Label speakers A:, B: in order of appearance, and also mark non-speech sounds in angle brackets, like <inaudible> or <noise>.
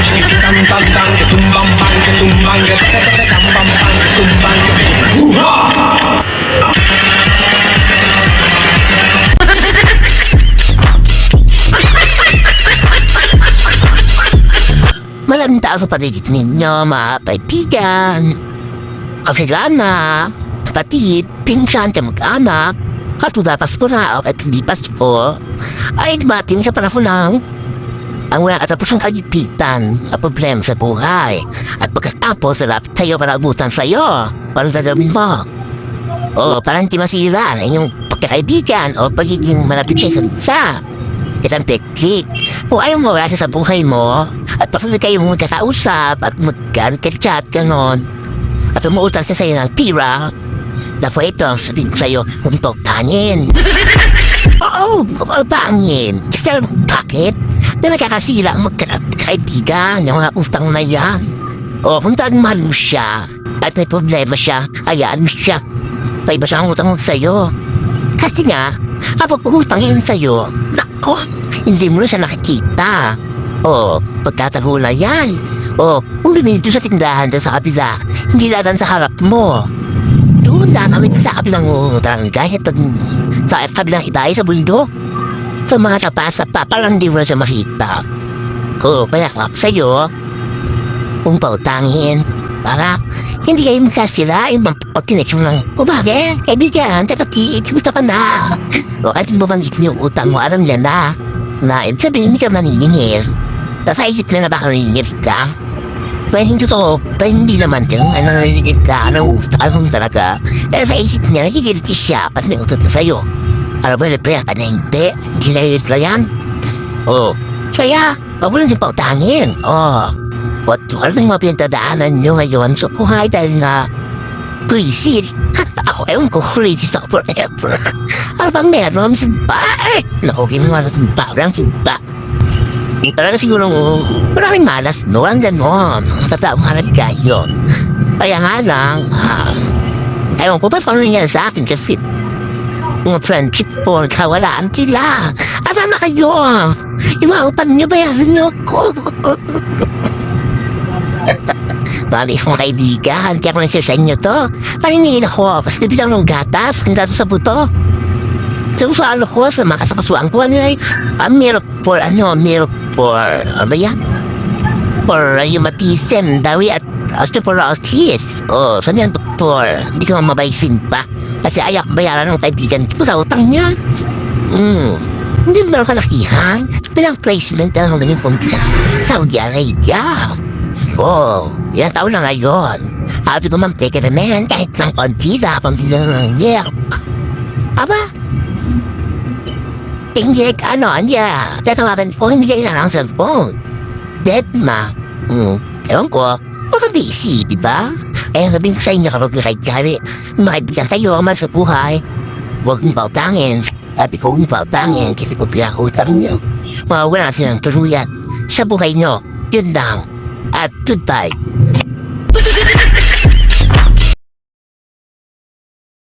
A: tam tam tam tumbang bang tumbang tam bam bang tumbang Hoo-ha!
B: Maraming tao sa paligid ninyo, mga kaibigan. Kakilala, kapatid, pinsan, kamag-anak, katulad Pasko na o at hindi Pasko, ay dumating sa panahon ng ang wala katapos ng kagipitan at problema sa buhay. At pagkatapos, lapit tayo para abutan sa iyo. Paano dadawin mo? O para hindi masira ang inyong pagkakaibigan o pagiging malapit siya sa isa. Isang technique. Kung ayaw mo wala sa buhay mo, at patuloy kayo magkakausap at magkachat ganon, at umuutang siya sa'yo ng pira, na po ito ang sabihin sa'yo, huwag tanin. <laughs> Oo, pangin. Kasi bakit? Na nakakasila ang magkakaibigan ng mga utang na yan. O, kung talagang mahal mo siya, at may problema siya, hayaan mo siya. Sa iba siya ang utang sa'yo. Kasi nga, kapag umutang yan sa'yo, nako, hindi mo na siya nakikita. O, pagkatago na yan. O, kung lumilito sa tindahan sa kabila, hindi ladan sa harap mo. Doon na namin sa kabilang utang kahit sa kabilang itay sa bundok. Sa mga kapasa pa, parang di mo siya makita. Kung kaya ka sa'yo, kung pautangin, para hindi kayo magkasirain pagkineksyon ng kumbaga, kaibigan, tapos gusto ka na. O mo bang yung utang mo, alam niya na, na ibig sabihin hindi ka maniningil. Tapos isip na na baka naniningil ka. Pero hindi totoo, pero hindi naman din, ano naniningil ka, ano utang mo talaga. Pero sa isip niya, nagigilty siya, pati may utang na sa'yo. Alam mo, libre ka na hindi, hindi na na yan. O, kaya, wag mo lang din pautangin. O, What wala nang mga pinagdadaanan nyo ngayon sa buhay dahil nga crazy. <laughs> Ako ewan ko crazy sa forever. <laughs> Ano bang meron sa bahay? Naku, ginawa na sa parang sa ba. Hindi talaga siguro maraming malas no ang ganon. Tataong harap ka yun. Kaya nga lang, ah, ewan ko ba paano nangyari sa akin kasi mga friendship po, kawalaan sila. Asa na kayo? Iwaupan niyo bayaran niyo ko. <laughs> Bali, mga kaibigan, kaya ko nang sa inyo to. Paningin ako, pas bilang ng gatas, ng gatas sa buto. Ano ko, sa mga kasakasuan ko, ano ay, uh, milk for, ano, milk for, ano ba yan? For rheumatism, dawi at osteoporosis. Oh, sabi ng doktor, hindi ka mamabaysin pa. Kasi ayak bayaran ng kaibigan ko sa utang niya. Hmm, hindi mo kalakihan. Bilang placement na lang yung punta sa Saudi Arabia. Oh, yan taon na ngayon. Happy ko man take naman kahit ng konti na pambili ng yerp. Aba? Hindi ka ano, niya. Tatawagan po, hindi kayo na lang sa phone. Dead ma. Hmm, ewan ko. Baka busy, di ba? Eh, sabihin ko sa inyo kapag kaya makaibigan kayo man sa buhay. Huwag niyo pautangin. Ko, huwag niyo pautangin kasi kung pinakutang niyo, mawawala silang tuluyan sa buhay niyo. Yun lang. At goodbye.